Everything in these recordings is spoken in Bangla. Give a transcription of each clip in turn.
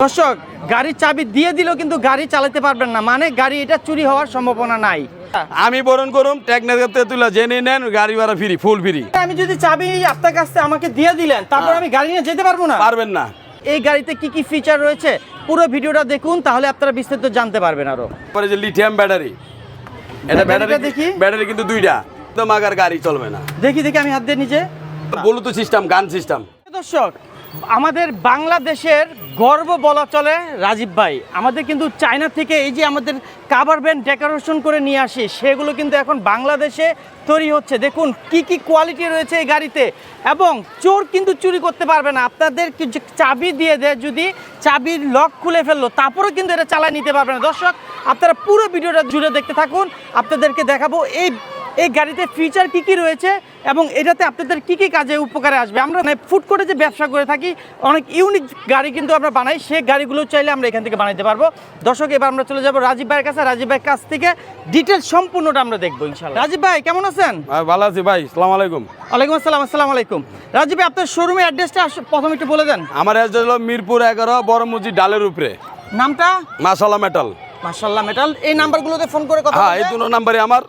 দর্শক গাড়ির চাবি দিয়ে দিলেও কিন্তু গাড়ি চালাতে পারবেন না। মানে গাড়ি এটা চুরি হওয়ার সম্ভাবনা নাই। আমি বরণ করুম টেকনিক তুলে জেনে নেন গাড়ি ভাড়া ফ্রি ফুল ফ্রি। আমি যদি চাবি আপনার কাছ আমাকে দিয়ে দিলেন তারপর আমি গাড়ি নিয়ে যেতে পারব না? পারবেন না। এই গাড়িতে কি কি ফিচার রয়েছে পুরো ভিডিওটা দেখুন তাহলে আপনারা বিস্তারিত জানতে পারবেন আরও। তারপরে যে লিথিয়াম ব্যাটারি এটা ব্যাটারি দেখি। ব্যাটারি কিন্তু দুইটা। তো মাগার গাড়ি চলবে না। দেখি দেখি আমি হাত দিয়ে নিজে ব্লুটুথ সিস্টেম গান সিস্টেম দর্শক আমাদের বাংলাদেশের গর্ব বলা চলে রাজীব ভাই। আমাদের কিন্তু চায়না থেকে এই যে আমাদের কাভার ব্যান্ড ডেকোরেশন করে নিয়ে আসি, সেগুলো কিন্তু এখন বাংলাদেশে তৈরি হচ্ছে। দেখুন, কি কি কোয়ালিটি রয়েছে এই গাড়িতে। এবং চোর কিন্তু চুরি করতে পারবে না। আপনাদের চাবি দিয়ে দেয় যদি চাবির লক খুলে ফেলল, তারপরেও কিন্তু এটা চালায় নিতে পারবে না। দর্শক, আপনারা পুরো ভিডিওটা জুড়ে দেখতে থাকুন। আপনাদেরকে দেখাবো এই এই গাড়িতে ফিচার কি কি রয়েছে এবং এটাতে আপনাদের কি কি কাজে উপকারে আসবে? আমরা ফুড কোর্টে যে ব্যবসা করে থাকি অনেক ইউনিক গাড়ি কিন্তু আমরা বানাই সেই গাড়িগুলো চাইলে আমরা এখান থেকে বানাইতে পারব। দর্শক এবার আমরা চলে যাব রাজীব ভাইয়ের কাছে। রাজীব ভাইয়ের কাছ থেকে ডিটেলস সম্পূর্ণটা আমরা দেখব ইনশাল্লাহ রাজীব ভাই কেমন আছেন? ভালো আছি ভাই সালাম আলাইকুম। ওয়ালাইকুম আসসালাম আসসালামু আলাইকুম। রাজীব ভাই আপনার শোরুমের অ্যাড্রেসটা প্রথম একটু বলে দেন। আমার অ্যাড্রেস হলো মিরপুর এগারো বড়মুজি ডালের উপরে। নামটা? মাসালা মেটাল মার্শাল্লাহ মেটাল এই নাম্বারগুলোতে ফোন করে কথা হ্যাঁ এই? দুটো নাম্বারে আমার।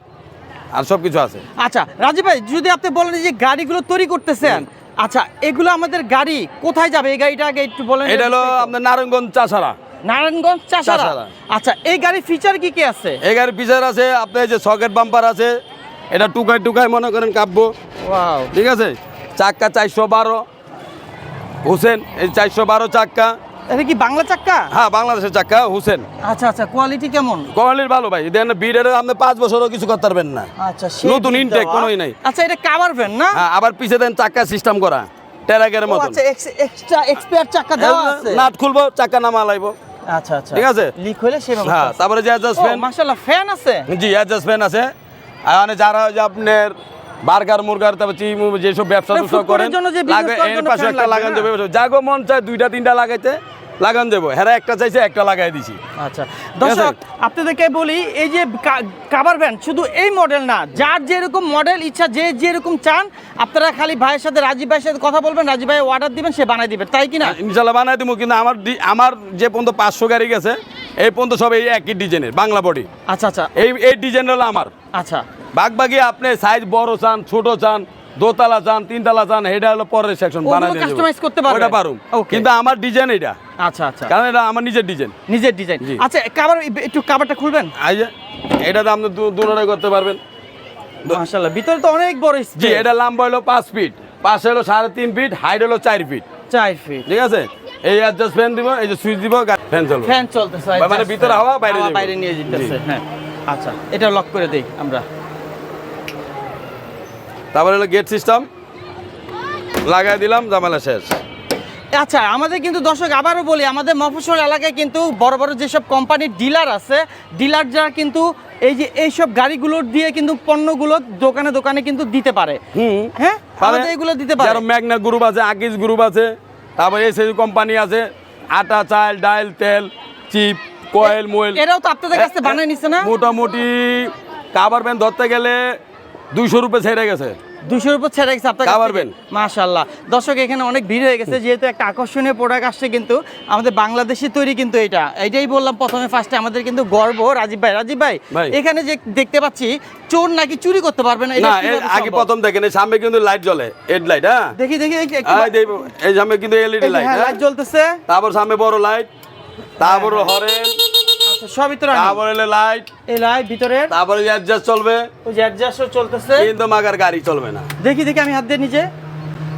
আর সব কিছু আছে। আচ্ছা রাজীব ভাই যদি আপনি বলেন যে গাড়িগুলো তৈরি করতেছেন আচ্ছা এগুলো আমাদের গাড়ি কোথায় যাবে? এই গাড়িটা আগে একটু বলেন। এটা হলো আপনার নারায়ণগঞ্জ চাষারা। নারায়ণগঞ্জ চাষারা। আচ্ছা এই গাড়ির ফিচার কি কি আছে? এই গাড়ির ফিচার আছে আপনার যে সকেট বাম্পার আছে এটা টুকায় টুকায় মনে করেন কাব্য ওয়াও ঠিক আছে? চাক্কা চারশো বারো। হোসেন এই চারশো বারো চাক্কা। এটা কি বাংলা চাক্কা? হ্যাঁ বাংলাদেশের চাক্কা হুসেন। আচ্ছা আচ্ছা কোয়ালিটি কেমন? কোয়ালিটির ভালো ভাই দেন বিডের আপনি পাঁচ বছরও কিছু করতে পারবেন না। আচ্ছা নতুন intake, কোনোই নাই। আচ্ছা এটা কাভার ভ্যান না? হ্যাঁ আবার পিছে দেন চাক্কা সিস্টেম করা টেরাগের ও, মতন। আচ্ছা এক্সট্রা এক্সপায়ার চাক্কা দেওয়া আছে? নাট খুলবো চাক্কা নামা লাইব। আচ্ছা আচ্ছা। ঠিক আছে? লিক হলে সেভাবে হ্যাঁ তারপরে যে অ্যাডজাস্ট ফ্যান মাশাআল্লাহ ফ্যান আছে? জি অ্যাডজাস্ট ফ্যান আছে। আর মানে যারা যে আপনার বার্গার মুরগার তারপর চিমু যেসব ব্যবসা না, টুবসা food court এর করেন লাগে এর পাশে একটা লাগান জাগো মন চায় দুইটা তিনটা লাগাইতে লাগান দেবো। হ্যাঁ একটা চাইছে একটা লাগাই দিছি। আচ্ছা। দর্শক আপনাদেরকে বলি এই যে কাভার ভ্যান শুধু এই মডেল না যার যেরকম মডেল ইচ্ছা যে যেরকম চান আপনারা খালি ভাইয়ের সাথে রাজীব ভাইয়ের সাথে কথা বলবেন রাজীব ভাই অর্ডার দিবেন সে বানাই দিবেন তাই কি না? ইনশাল্লাহ বানাই দিব কিন্তু আমার আমার যে পর্যন্ত পাঁচশো গাড়ি গেছে এই পর্যন্ত সব এই একই ডিজাইনের বাংলা বডি আচ্ছা আচ্ছা। এই এই ডিজাইন হলো আমার। আচ্ছা। বাগ বাগি আপনি সাইজ বড় চান ছোট চান দোতলা চান তিনতলা চান এটা হলো পরের সেকশন বানাই দেবো। করতে পারবেন? ওটা পারুম। কিন্তু আমার ডিজাইন এটা আচ্ছা আচ্ছা। কারণ এটা আমার নিজের ডিজাইন নিজের ডিজাইন আচ্ছা কাভার একটু কাভারটা খুলবেন? এটা তো আপনি দুটাই করতে পারবেন। মাশাআল্লাহ ভিতরে তো অনেক বড় জি এটা লম্বা হলো পাঁচ ফিট পাশে হলো সাড়ে তিন ফিট হাইট হলো চার ফিট চার ফিট ঠিক আছে? এই অ্যাডজাস্ট ফ্যান দিব এই যে সুইচ দিব ফ্যান চলবে। ফ্যান চলতেছে মানে ভিতরে হাওয়া, বাইরে বাইরে নিয়ে যেতেছে হ্যাঁ। আচ্ছা এটা লক করে দেই আমরা। তারপরে হলো গেট সিস্টেম লাগাই দিলাম জামালা শেষ। আচ্ছা আমাদের কিন্তু দর্শক আবারও বলি আমাদের মফস্বল এলাকায় কিন্তু বড় বড় যেসব কোম্পানির ডিলার আছে ডিলার যারা কিন্তু এই যে এইসব গাড়িগুলোর দিয়ে কিন্তু পণ্যগুলো দোকানে দোকানে কিন্তু দিতে পারে। হ্যাঁ? আমাদের এগুলো দিতে পারে। যারা ম্যাগনা গ্রুপ আছে আকিজ গ্রুপ আছে তারপরে এসে কোম্পানি আছে আটা চাল ডাল তেল চিপ কয়েল মোয়েল। এরাও তো আপনাদের কাছে বানিয়ে নিছে না? মোটামুটি কাবার ব্যান ধরতে গেলে দুইশো রুপে ছেড়ে গেছে। দুশোর উপর ছেড়ে গেছে আপনার band। মাশাল্লাহ দর্শক এখানে অনেক ভিড় হয়ে গেছে যেহেতু একটা আকর্ষণীয় প্রোডাক্ট আসছে কিন্তু আমাদের বাংলাদেশি তৈরি কিন্তু এটা। এটাই বললাম প্রথমে ফার্স্টে আমাদের কিন্তু গর্ব রাজীব ভাই। রাজীব ভাই। এখানে যে দেখতে পাচ্ছি চোর নাকি চুরি করতে পারবে না না আগে প্রথম দেখেন এই সামনে কিন্তু লাইট জ্বলে হেড লাইট হ্যাঁ? দেখি দেখি এই সামনে কিন্তু এলইডি লাইট লাইট জ্বলতেছে। তারপর সামনে বড় লাইট তারপর হরেন। সবই তো। তারপর এলে লাইট এই লাইট ভিতরের। তারপরে অ্যাডজাস্ট চলবে। ওই যে অ্যাডজাস্টও চলতেছে। কিন্তু মাগার গাড়ি চলবে না। দেখি দেখি আমি হাত দিয়ে নিচে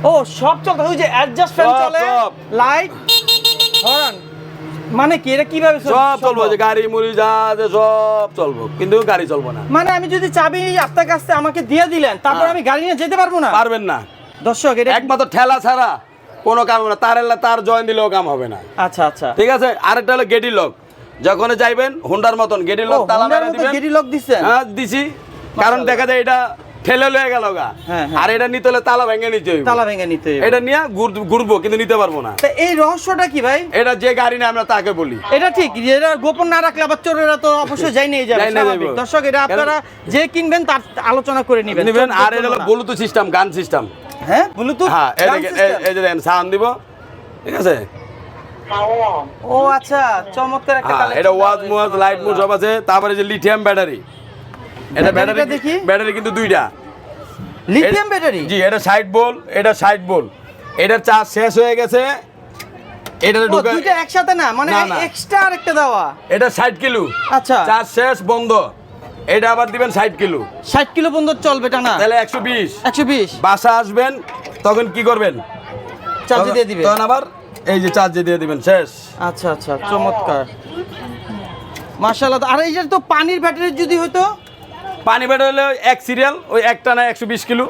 ও সব চলতে ওই যে অ্যাডজাস্ট ফ্যান চলে। লাইট হর্ন মানে কি এটা কীভাবে সব চলবো যে গাড়ি মুড়ি যা আছে সব চলবো। কিন্তু গাড়ি চলবো না। মানে আমি যদি চাবি আপনার কাছ থেকে আমাকে দিয়ে দিলেন তারপর হ্যাঁ। আমি গাড়ি নিয়ে যেতে পারব না? পারবেন না। দর্শক এটা একমাত্র ঠেলা ছাড়া কোনো কাম হবে না। তার তার জয়েন দিলেও কাম হবে না। আচ্ছা আচ্ছা। ঠিক আছে? আরেকটা হলো গেটি লক যখন যাইবেন হোন্ডার মতন ও লক তালা মেরে দিবেন। গেরি লক দিছেন হ্যাঁ দিছি। কারণ দেখা যায় এটা ঠেলে লয়ে গেল গা। হ্যাঁ, হ্যাঁ। আর এটা নিতে হলে তালা ভেঙে নিতে হইব। তালা ভেঙে নিতে হবে। এটা নিয়ে ঘুরবো কিন্তু নিতে পারব না। তা এই রহস্যটা কি ভাই? এটা যে গাড়ি না আমরা তাকে বলি। এটা ঠিক এটা গোপন না রাখলে আবার চোরেরা তো অবশ্যই যাই নিয়ে যাবে। দর্শক এটা আপনারা যে কিনবেন তার আলোচনা করে নেবেন। নিবেন আর এটা হলো ব্লুটুথ সিস্টেম গান সিস্টেম হ্যাঁ ব্লুটুথ হ্যাঁ এই দেখেন এই- যে দেখেন সাউন্ড দিব। ঠিক আছে. ও আচ্ছা চমৎকার একটা হ্যাঁ এটা ওয়াজ মুয়াজ লাইট মুড সব আছে তারপরে যে লিথিয়াম ব্যাটারি এটা ব্যাটারি দেখি। ব্যাটারি কিন্তু দুইটা। লিথিয়াম ব্যাটারি জি এটা ষাট বল এটা ষাট বল এটার চার্জ শেষ হয়ে গেছে। এটা ঢুকে দুইটা একসাথে না মানে। এক্সট্রা আরেকটা দেওয়া। এটা ষাট কিলো। আচ্ছা। চার্জ শেষ বন্ধ। এটা আবার দিবেন ষাট কিলো। 60 কিলো পর্যন্ত চলবে টানা। তাহলে একশো বিশ। 120 বাসা আসবেন তখন কি করবেন? চার্জ দিয়ে দিবে। তখন আবার এই যে চার্জে দিয়ে দিবেন শেষ। আচ্ছা আচ্ছা চমৎকার। মাশাআল্লাহ আর এই যে তো পানির ব্যাটারি যদি হতো পানি ব্যাটারি হলো এক সিরিয়াল ওই একটা না একশো বিশ কিলো।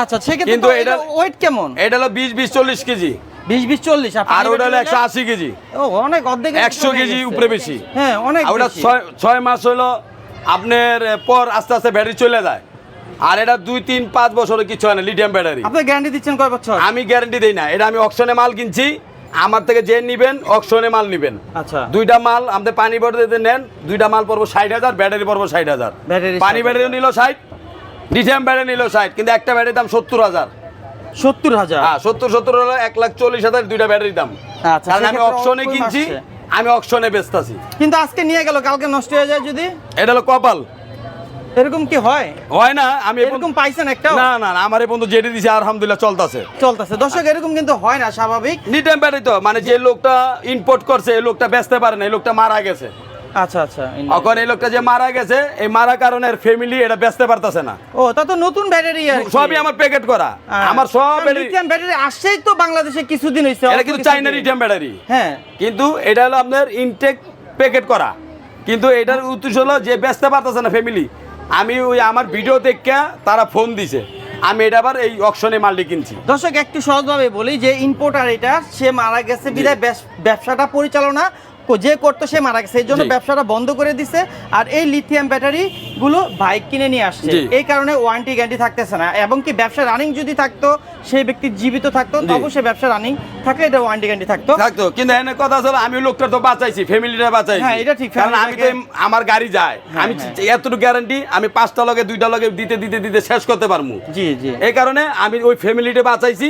আচ্ছা সেক্ষেত্রে কিন্তু এটা ওয়েট কেমন? এটা হলো বিশ বিশ চল্লিশ কেজি। 20 20 40 আর ওটা হলো একশো আশি কেজি। ও অনেক অর্ধেক একশো কেজি উপরে বেশি। হ্যাঁ অনেক ওটা বেশি। ছয় ছয় মাস হলো আপনার পর আস্তে আস্তে ব্যাটারি চলে যায়। আর এটা দুই তিন পাঁচ বছরে কিছু হয় না লিথিয়াম ব্যাটারি আপনি গ্যারান্টি দিচ্ছেন কয় বছর? আমি গ্যারান্টি দিই না এটা আমি অকশনে মাল কিনছি। আমার থেকে যে নিবেন অকশনে মাল নিবেন। আচ্ছা। দুইটা মাল আমাদের পানি ব্যাটারিতে নেন দুইটা মাল পড়ব ষাট হাজার ব্যাটারি পড়ব ষাট হাজার। ব্যাটারি পানি 60,000 ব্যাটারি নিল ষাট লিথিয়াম ব্যাটারি নিল ষাট কিন্তু একটা ব্যাটারির দাম সত্তর হাজার। সত্তর হাজার? হ্যাঁ সত্তর সত্তর হলো এক লাখ চল্লিশ হাজার দুইটা ব্যাটারির দাম। আচ্ছা, কারণ আমি অকশনে কিনছি। আমি অকশনে বেচতাছি কিন্তু আজকে নিয়ে গেল কালকে নষ্ট হয়ে যায় যদি? এটা হলো কপাল। এরকম কি হয়? হয় না আমি এরকম পাইছেন একটা না না আমার এ পর্যন্ত যেটি দিছে আলহামদুলিল্লাহ চলতেছে। চলতেছে। দর্শক এরকম কিন্তু হয় না স্বাভাবিক। নিটাম ব্যাটারি তো মানে যে লোকটা ইম্পোর্ট করছে এই লোকটা বেচতে পারে না এই লোকটা মারা গেছে। আচ্ছা আচ্ছা এখন এই লোকটা যে মারা গেছে এই মারা কারণে ফ্যামিলি এটা বেচতে পারতেছে না। ও তা তো নতুন ব্যাটারি সবই আমার প্যাকেট করা। হ্যাঁ। আমার সব লিথিয়াম ব্যাটারি আসছেই তো বাংলাদেশে কিছুদিন হয়েছে এটা কিন্তু চাইনা লিথিয়াম ব্যাটারি হ্যাঁ। কিন্তু এটা হলো আপনার ইনটেক প্যাকেট করা। কিন্তু এটার উদ্দেশ্য হলো যে বেচতে পারতেছে না ফ্যামিলি আমি ওই আমার ভিডিও দেখে তারা ফোন দিছে। আমি এটা আবার এই অকশনে মালটি কিনছি। দর্শক একটু সহজভাবে বলি যে ইম্পোর্টার এটা সে মারা গেছে। বিদায় ব্যবসাটা পরিচালনা যে করতো সে মারা গেছে। এই জন্য ব্যবসাটা বন্ধ করে দিছে আর এই লিথিয়াম ব্যাটারি গুলো বাইক কিনে নিয়ে আসছে। এই কারণে ওয়ারেন্টি গ্যারান্টি থাকতেছে না। এবং কি ব্যবসা রানিং যদি থাকতো সেই ব্যক্তি জীবিত থাকতো। তবে সে ব্যবসা রানিং থাকলে এটা ওয়ারেন্টি গ্যারান্টি থাকতো। থাকতো। কিন্তু এনে কথা হলো আমি লোকটা তো বাঁচাইছি ফ্যামিলিটা বাঁচাইছি। হ্যাঁ, এটা ঠিক, কারণ আমি তো আমার গাড়ি যায় হ্যাঁ, আমি হ্যাঁ। এতটুকু গ্যারান্টি আমি পাঁচটা লগে দুইটা লগে দিতে দিতে দিতে শেষ করতে পারব। জি জি। এই কারণে আমি ওই ফ্যামিলিটা বাঁচাইছি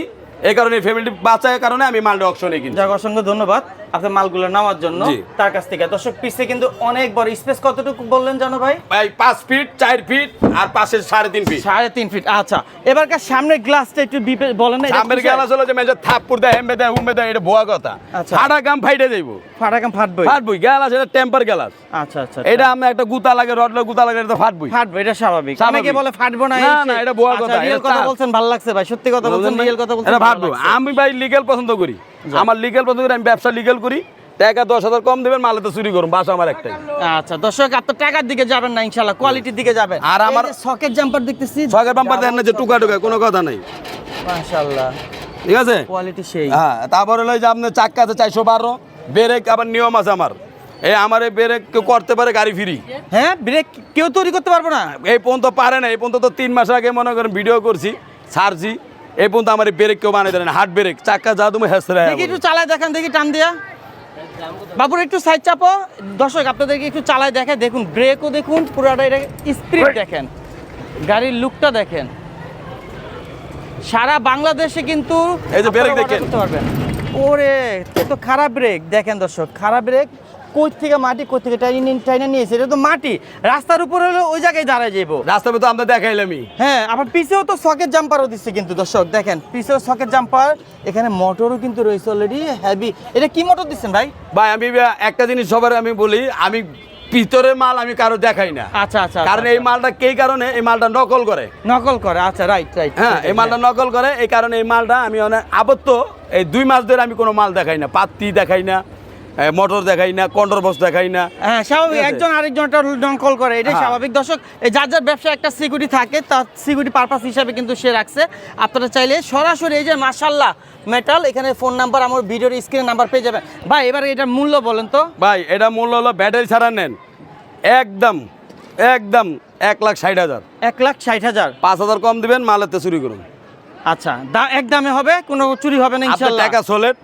এই কারণে ফ্যামিলি বাঁচার কারণে আমি মালটা অকশনে কিনছি। অসংখ্য ধন্যবাদ। আপনার মালগুলো নেওয়ার জন্য তার কাছ থেকে। দর্শক পিসে কিন্তু অনেক বড় স্পেস কতটুকু বললেন জানো ভাই? ভাই পাঁচ ফিট চার ফিট আর পাশে সাড়ে তিন ফিট সাড়ে তিন ফিট আচ্ছা। এবারকার সামনের গ্লাসটা একটু বিপে- বলেন না সামনের কিসের? গেল আসলে যে মেজর থাপ্পুর দেয় হেমবে দেয় হুমবে দেয় এটা ভুয়া কথা। আচ্ছা। ফাটা গাম ফাইটে যাইব। ফাটাকাম ফাটবই। ফাটবই গ্যালাস এটা টেম্পার গ্যালাস আচ্ছা আচ্ছা এটা আমি একটা গুতা লাগে রড লাগে গুতা লাগে এটা তো ফাটবই। ফাটবো এটা স্বাভাবিক। অনেকে বলে ফাটবো না না, না, এটা ভুয়া কথা, রিয়েল কথা বলছেন ভালো লাগছে ভাই সত্যি কথা বলছেন রিয়েল কথা বলছেন এটা ফাটবো আমি ভাই লিগেল পছন্দ করি। আমার লিগেল করি আমি ব্যবসা লিগেল করি টাকা দশ হাজার কম দেবেন মালে তো চুরি করুন বাসা আমার একটাই। আচ্ছা দর্শক আপনার টাকার দিকে যাবেন না ইনশাল্লাহ কোয়ালিটির দিকে যাবেন। আর আমার- সকেট জাম্পার দেখতেছি ছয়ের জাম্পার দেন না যে টুকা টুকা কোনো কথা নাই। মাশাআল্লাহ। ঠিক আছে? কোয়ালিটি সেই। হ্যাঁ তারপরে হলো যে আপনার চাক্কা আছে চারশো বারো ব্রেক আবার নিয়ম আছে আমার। এই আমার এই ব্রেক কেউ করতে পারে গাড়ি ফ্রি। হ্যাঁ ব্রেক কেউ তৈরি করতে পারব না? এই পর্যন্ত পারে না এই পর্যন্ত তো তিন মাস আগে মনে করেন ভিডিও করছি ছাড়ছি। এই পর্যন্ত আমার ব্রেক কেউ বানিয়ে দেয় না হার্ড ব্রেক। চাক্কা যা তুমি হেসরে দেখি একটু চালায় দেখান দেখি টান দিয়া। বাবুর একটু সাইড চাপো। দর্শক আপনাদেরকে একটু চালায় দেখে দেখুন ব্রেকও দেখুন পুরোটা এটা স্পিড দেখেন। গাড়ির লুকটা দেখেন। সারা বাংলাদেশে কিন্তু এই যে ব্রেক দেখেন। ওরে এ তো খারাপ ব্রেক দেখেন দর্শক খারাপ ব্রেক কই থেকে মাটি কই থেকে টাইনি নিয়েছে এটা তো মাটি। রাস্তার উপরে হলে ওই জায়গায় দাঁড়ায় যাব রাস্তা তো আমরা দেখাইলামই। হ্যাঁ আবার পিছেও তো সকেট জাম্পারও দিচ্ছে কিন্তু দর্শক দেখেন পিছেও সকেট জাম্পার এখানে মোটরও কিন্তু রয়েছে অলরেডি হেভি এটা কি মোটর দিচ্ছেন ভাই? ভাই আমি একটা জিনিস সবার আমি বলি আমি ভিতরের মাল আমি কারও দেখাই না। আচ্ছা আচ্ছা কারণ এই মালটা কে কারণে? এই মালটা নকল করে। নকল করে আচ্ছা রাইট রাইট হ্যাঁ এই মালটা নকল করে এই কারণে এই মালটা আমি অনেক আবদ্ধ এই দুই মাস ধরে আমি কোনো মাল দেখাই না পাত্তি দেখাই না মোটর দেখাই না কন্ট্রোল বক্স দেখাই না। হ্যাঁ স্বাভাবিক। একজন আরেকজনটা নকল করে এটাই হ্যাঁ। স্বাভাবিক। দর্শক এই যার যার ব্যবসা একটা সিকিউরিটি থাকে তার সিকিউরিটি পারপাস হিসাবে কিন্তু সে রাখছে। আপনারা চাইলে সরাসরি এই যে মাশাল্লাহ মেটাল এখানে ফোন নাম্বার আমার ভিডিওর স্ক্রিনে নাম্বার পেয়ে যাবেন। ভাই এবার এটার মূল্য বলেন তো। ভাই এটা মূল্য হলো ব্যাটারি ছাড়া নেন। একদম একদম এক লাখ ষাট হাজার। এক লাখ ষাট হাজার। পাঁচ হাজার কম দিবেন মালেতে চুরি করুন। আচ্ছা দা- এক দামে হবে কোনো চুরি হবে না ইনশাল্লাহ টাকা সোলেট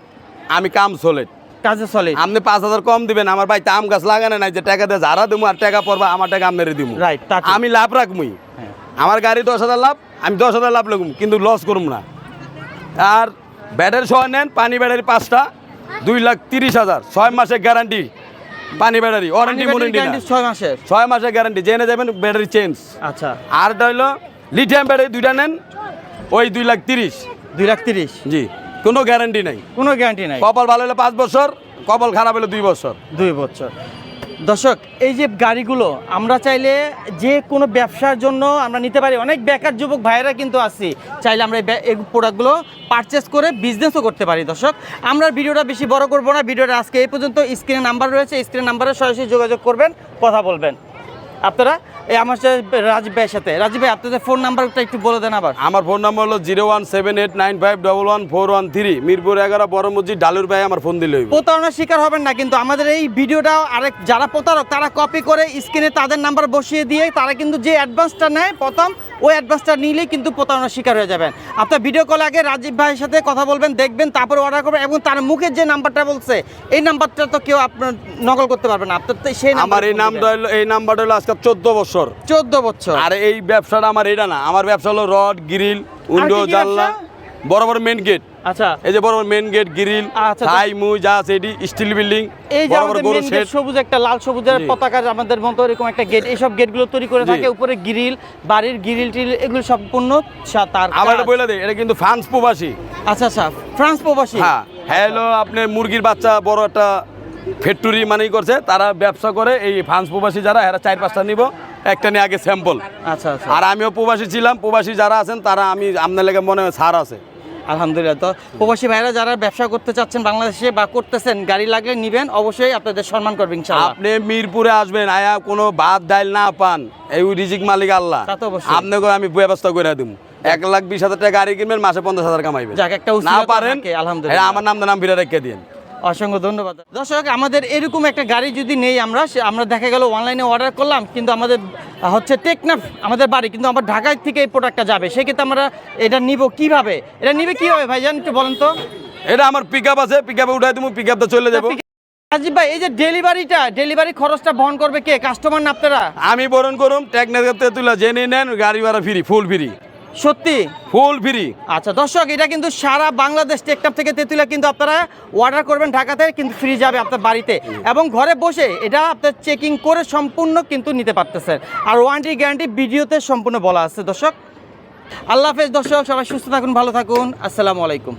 আমি কাম সোলেট কাজে চলে। আপনি পাঁচ হাজার কম দিবেন আমার ভাই আম গাছ লাগানো নাই যে টাকা দিয়ে যারা দেবো আর টাকা পড়বা আমার টাকা আপনারে দিব তা আমি লাভ রাখবই হ্যাঁ। আমার গাড়ি দশ হাজার লাভ আমি দশ হাজার লাভ লাগুম কিন্তু লস করুম না। আর ব্যাটারি সহ নেন পানি ব্যাটারি পাঁচটা দুই লাখ তিরিশ হাজার ছয় মাসের গ্যারান্টি পানি ব্যাটারি ওয়ারেন্টি গ্যারান্টি ছয় মাসের? ছয় মাসের গ্যারান্টি জেনে যাবেন ব্যাটারি চেঞ্জ আচ্ছা। আর হইল লিথিয়াম ব্যাটারি দুইটা নেন ওই দুই লাখ তিরিশ। দুই লাখ তিরিশ? জি। কোনো গ্যারান্টি নাই। কোনো গ্যারান্টি নাই। কপাল ভালো হলে পাঁচ বছর কপাল খারাপ হলে দুই বছর। দুই বছর। দর্শক এই যে গাড়িগুলো আমরা চাইলে যে কোনো ব্যবসার জন্য আমরা নিতে পারি। অনেক বেকার যুবক ভাইয়েরা কিন্তু আছি। চাইলে আমরা এই প্রোডাক্টগুলো পারচেস করে বিজনেসও করতে পারি। দর্শক আমরা ভিডিওটা বেশি বড় করব না। ভিডিওটা আজকে এই পর্যন্ত। স্ক্রিনে নাম্বার রয়েছে। স্ক্রিনে নাম্বারে সরাসরি যোগাযোগ করবেন কথা বলবেন। আপনারা এই আমার সাথে রাজীব ভাইয়ের সাথে। রাজীব ভাই আপনাদের ফোন নাম্বারটা একটু বলে দেন আবার। আমার ফোন নাম্বার হলো zero one seven eight nine five double one four one three. Mirpur এগারো বড় মসজিদ ডালুর ভাই আমার ফোন দিলে প্রতারণার শিকার হবেন না কিন্তু আমাদের এই ভিডিওটা আরেক যারা প্রতারক তারা কপি করে স্ক্রিনে তাদের নাম্বার বসিয়ে দিয়ে তারা কিন্তু যে অ্যাডভান্সটা নেয় প্রথম ওই অ্যাডভান্সটা নিলেই কিন্তু প্রতারণার শিকার হয়ে যাবেন। আপনার ভিডিও কল আগে রাজীব ভাইয়ের সাথে কথা বলবেন দেখবেন তারপর অর্ডার করবেন এবং তার মুখের যে নাম্বারটা বলছে এই নাম্বারটা তো কেউ আপনার নকল করতে পারবে না। আপনার তো সেই আমার এই নামটা হলো এই নাম্বারটা হলো আজকে চোদ্দ বছর। চোদ্দ বছর। আর এই ব্যবসাটা আমার এটা না আমার ব্যবসা হলো রড গ্রিল উইন্ডো কি জানলা বড় বড় মেন গেট আচ্ছা। এই যে বড় বড় মেন গেট গ্রিল আচ্ছা, হাই মুই যা আছে এটি স্টিল বিল্ডিং এই যে আমাদের শেড gate সবুজ একটা লাল সবুজের। পতাকার আমাদের মতো এরকম একটা গেট এইসব গেটগুলো তৈরি করে থাকে উপরে গ্রিল বাড়ির গ্রিল টিল এগুলো সম্পূর্ণ তার আবার কাজ। বলে এটা কিন্তু ফ্রান্স প্রবাসী। আচ্ছা আচ্ছা ফ্রান্স প্রবাসী? হ্যাঁ হ্যালো আপনার মুরগির বাচ্চা বড় একটা ফ্যাক্টরি মানেই করছে তারা ব্যবসা করে এই ফ্রান্স প্রবাসী যারা এরা চার পাঁচটা নিব। একটা নিয়ে আগে স্যাম্পল আচ্ছা আচ্ছা। আর আমিও প্রবাসী ছিলাম প্রবাসী যারা আছেন তারা আমি আপনার লেগে মনে হয় ছাড় আছে। আলহামদুলিল্লাহ। তো প্রবাসী ভাইরা যারা ব্যবসা করতে চাচ্ছেন বাংলাদেশে বা করতেছেন গাড়ি লাগলে নিবেন অবশ্যই আপনাদের সম্মান করবেন আপনি মিরপুরে আসবেন আয়া কোনো ভাত ডাল না পান এই রিজিক মালিক আল্লাহ। তা তো অবশ্যই। আপনাকে আমি ব্যবস্থা করে দিব এক লাখ বিশ হাজার টাকা গাড়ি কিনবেন মাসে পঞ্চাশ হাজার কামাইবেন। যাক, একটা না পারেন আলহামদুলিল্লাহ। হ্যাঁ, আমার নাম নাম ভিড়া রেখে দিন। অসংখ্য ধন্যবাদ। দর্শক আমাদের এরকম একটা গাড়ি যদি নেই আমরা আমরা দেখা গেল অনলাইনে অর্ডার করলাম কিন্তু আমাদের হচ্ছে টেকনাফ আমাদের বাড়ি কিন্তু আমার ঢাকায় থেকে এই প্রোডাক্টটা যাবে। সেক্ষেত্রে আমরা এটা নিব কীভাবে? এটা নিবে কীভাবে ভাইজান একটু বলেন তো? এটা আমার পিক আপ আছে পিক আপে উঠাই দিব পিক আপটা চলে যাব। রাজীব ভাই এই যে ডেলিভারিটা ডেলিভারি খরচটা বহন করবে কে? কাস্টমার না আপনারা? আমি বরণ করুম টেকনিক তুলে জেনে নেন গাড়ি ভাড়া ফ্রি ফুল ফ্রি সত্যি? ফুল ফ্রি আচ্ছা দর্শক এটা কিন্তু সারা বাংলাদেশ টেকটাপ থেকে তেঁতুলা কিন্তু আপনারা অর্ডার করবেন ঢাকাতে কিন্তু ফ্রি যাবে আপনার বাড়িতে। এবং ঘরে বসে এটা আপনার চেকিং করে সম্পূর্ণ কিন্তু নিতে পারতেছেন। আর ওয়ারেন্টি গ্যারান্টি ভিডিওতে সম্পূর্ণ বলা আছে দর্শক। আল্লাহ হাফেজ দর্শক সবাই সুস্থ থাকুন ভালো থাকুন। আসসালামু আলাইকুম।